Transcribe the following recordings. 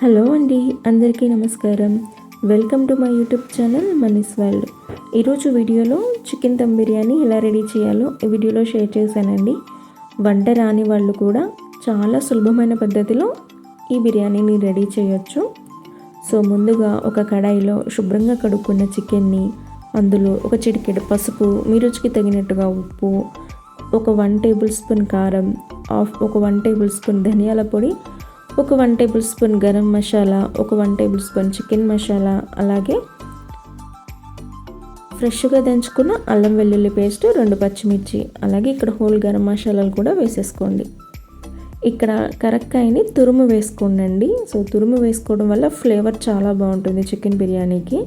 Hello అండి అందరికీ నమస్కారం. Welcome to my YouTube channel Mani's world. ఈరోజు వీడియోలో చికెన్ దమ్ బిర్యానీ ఎలా రెడీ చేయాలో ఈ వీడియోలో షేర్ చేశానండి. వంట రాని వాళ్ళు కూడా చాలా సులభమైన పద్ధతిలో ఈ బిర్యానీని రెడీ చేయొచ్చు. సో ముందుగా ఒక కడాయిలో శుభ్రంగా కడుక్కున్న చికెన్ని అందులో ఒక చిటికెడు పసుపు మీ రుచికి తగినట్టుగా ఉప్పు ఒక వన్ టేబుల్ స్పూన్ కారం హాఫ్ ఒక వన్ టేబుల్ స్పూన్ ధనియాల పొడి ఒక one tablespoon garam masala ఒక one tablespoon chicken masala అలాగే ఫ్రెష్గా దంచుకున్న అల్లం వెల్లుల్లి పేస్ట్ రెండు పచ్చిమిర్చి అలాగే ఇక్కడ హోల్ గరం మసాలాలు కూడా వేసేసుకోండి. ఇక్కడ కరక్కాయని తురుము వేసుకోండి సో తురుము వేసుకోవడం వల్ల ఫ్లేవర్ చాలా బాగుంటుంది చికెన్ బిర్యానీకి.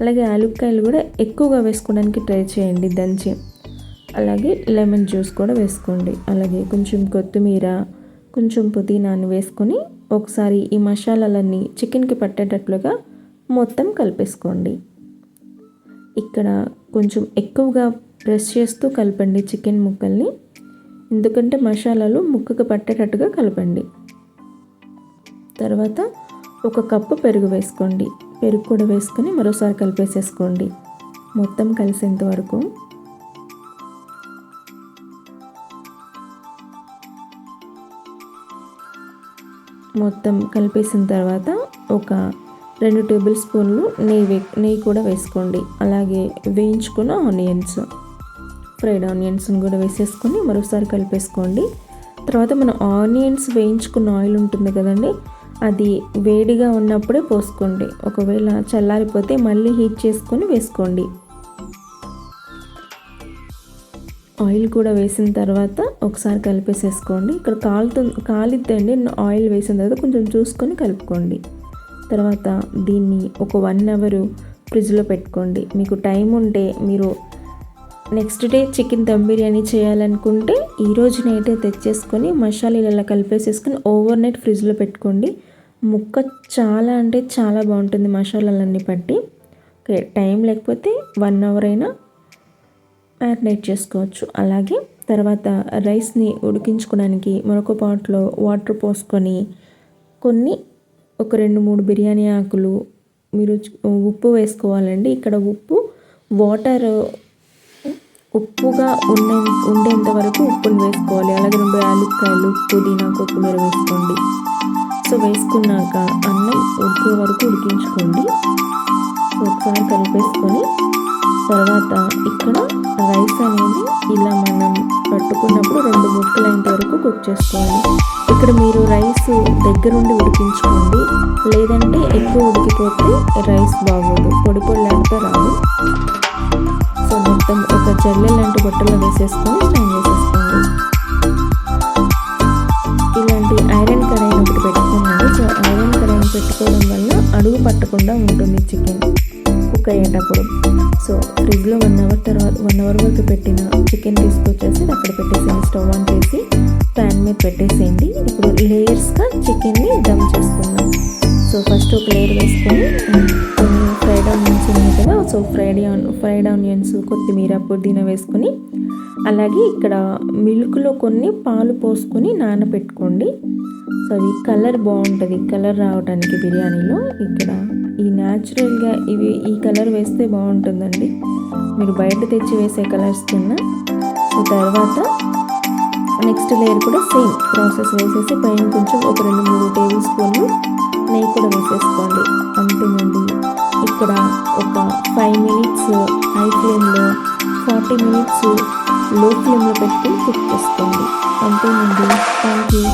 అలాగే ఆలుక్కాయలు కూడా ఎక్కువగా వేసుకోవడానికి ట్రై చేయండి దంచి. అలాగే లెమన్ జ్యూస్ కూడా వేసుకోండి. అలాగే కొంచెం కొత్తిమీర కొంచెం పుదీనాను వేసుకొని ఒకసారి ఈ మసాలాలన్నీ చికెన్కి పట్టేటట్లుగా మొత్తం కలిపేసుకోండి. ఇక్కడ కొంచెం ఎక్కువగా ప్రెస్ చేస్తూ కలపండి చికెన్ ముక్కల్ని. ఎందుకంటే మసాలాలు ముక్కకు పట్టేటట్టుగా కలపండి. తర్వాత ఒక కప్పు పెరుగు వేసుకోండి. పెరుగు కూడా వేసుకొని మరోసారి కలిపేసేసుకోండి. మొత్తం కలిసేంత వరకు మొత్తం కలిపేసిన తర్వాత ఒక రెండు టేబుల్ స్పూన్లు నెయ్యి వే నెయ్యి కూడా వేసుకోండి. అలాగే వేయించుకున్న ఆనియన్స్ ఫ్రైడ్ ఆనియన్స్ని కూడా వేసేసుకొని మరోసారి కలిపేసుకోండి. తర్వాత మనం ఆనియన్స్ వేయించుకున్న ఆయిల్ ఉంటుంది కదండి అది వేడిగా ఉన్నప్పుడే పోసుకోండి. ఒకవేళ చల్లారిపోతే మళ్ళీ హీట్ చేసుకొని వేసుకోండి. ఆయిల్ కూడా వేసిన తర్వాత ఒకసారి కలిపేసేసుకోండి. ఇక్కడ కాలుతు కాలిద్దండి. ఆయిల్ వేసిన తర్వాత కొంచెం చూసుకొని కలుపుకోండి. తర్వాత దీన్ని ఒక వన్ అవర్ ఫ్రిడ్జ్లో పెట్టుకోండి. మీకు టైం ఉంటే మీరు next day chicken dum biryani చేయాలనుకుంటే ఈ రోజునైతే తెచ్చేసుకొని మసాలా ఇలా కలిపేసేసుకొని ఓవర్ నైట్ ఫ్రిడ్జ్లో పెట్టుకోండి. ముక్క చాలా అంటే చాలా బాగుంటుంది మసాలాలన్నీ పట్టి. ఓకే టైం లేకపోతే వన్ అవర్ అయినా మ్యారినేట్ చేసుకోవచ్చు. అలాగే తర్వాత రైస్ని ఉడికించుకోవడానికి మరొక పాట్లో వాటర్ పోసుకొని కొన్ని ఒక రెండు మూడు బిర్యానీ ఆకులు మీరు ఉప్పు వేసుకోవాలండి. ఇక్కడ ఉప్పు వాటర్ ఉప్పుగా ఉండే ఉండేంత వరకు ఉప్పుని వేసుకోవాలి. అలాగే రెండు యాలక్కాయలు పుదీనా కొత్తిమీర వేసుకోండి. సో వేసుకున్నాక అన్నం ఉడికే వరకు ఉడికించుకోండి. ఒకసారి కలిపేసుకొని తర్వాత ఇక్కడ రైస్ అనేది ఇలా మనం పట్టుకున్నప్పుడు రెండు ముక్కలైనంత వరకు కుక్ చేసుకోవాలి. ఇక్కడ మీరు రైస్ దగ్గరుండి ఉడికించుకోండి. లేదంటే ఎక్కువ ఉడికిపోతే రైస్ బాగోదు. పొడి పొడిలాడితే రాదు. సో మొత్తం ఒక జల్లె లాంటి బట్టలు వేసేసుకొని స్టైన్ చేసేసుకోండి. ఇలాంటి ఐరన్ కడాయిని ఒకటి పెట్టుకున్నాను. సో ఐరన్ కడాయిని పెట్టుకోవడం వల్ల అడుగు పట్టకుండా ఉంటుంది చికెన్. కుక్ అయ్యేటప్పుడు. సో ఫ్రిడ్జ్లో వన్ అవర్ తర్వాత వన్ అవర్ వరకు పెట్టిన చికెన్ తీసుకొచ్చేసి అక్కడ పెట్టేసేయండి. స్టవ్ ఆన్ చేసి ప్యాన్ మీద పెట్టేసేయండి. ఇప్పుడు లేయర్స్గా చికెన్ని దమ్ చేసుకుందాం. సో ఫస్ట్ ఒక లేయర్ వేసుకొని కొన్ని ఫ్రైడ్ ఆనియన్స్ ఉన్నాయి కదా. సో ఫ్రైడ్ ఫ్రైడ్ ఆనియన్స్ కొత్తిమీర పుదీనా వేసుకొని అలాగే ఇక్కడ మిల్క్లో కొన్ని పాలు పోసుకొని నానబెట్టుకోండి. సో అది కలర్ బాగుంటుంది. కలర్ రావడానికి బిర్యానీలో ఇక్కడ ఈ న్యాచురల్గా ఇవి ఈ కలర్ వేస్తే బాగుంటుందండి. మీరు బయట తెచ్చి వేసే కలర్స్ కింద సో తర్వాత నెక్స్ట్ లేయర్ కూడా సేమ్ ప్రాసెస్ వేసేసి పైన కొంచెం ఒక రెండు మూడు టేబుల్ స్పూన్లు నెయ్యి కూడా వేసేసుకోండి. అంతేనండి. ఇక్కడ ఒక ఫైవ్ మినిట్స్ హై ఫ్లేమ్లో ఫార్టీ మినిట్స్లో ఫ్లేమ్లో పెట్టి కుక్ చేసుకోండి. అంతేనండి. Thank you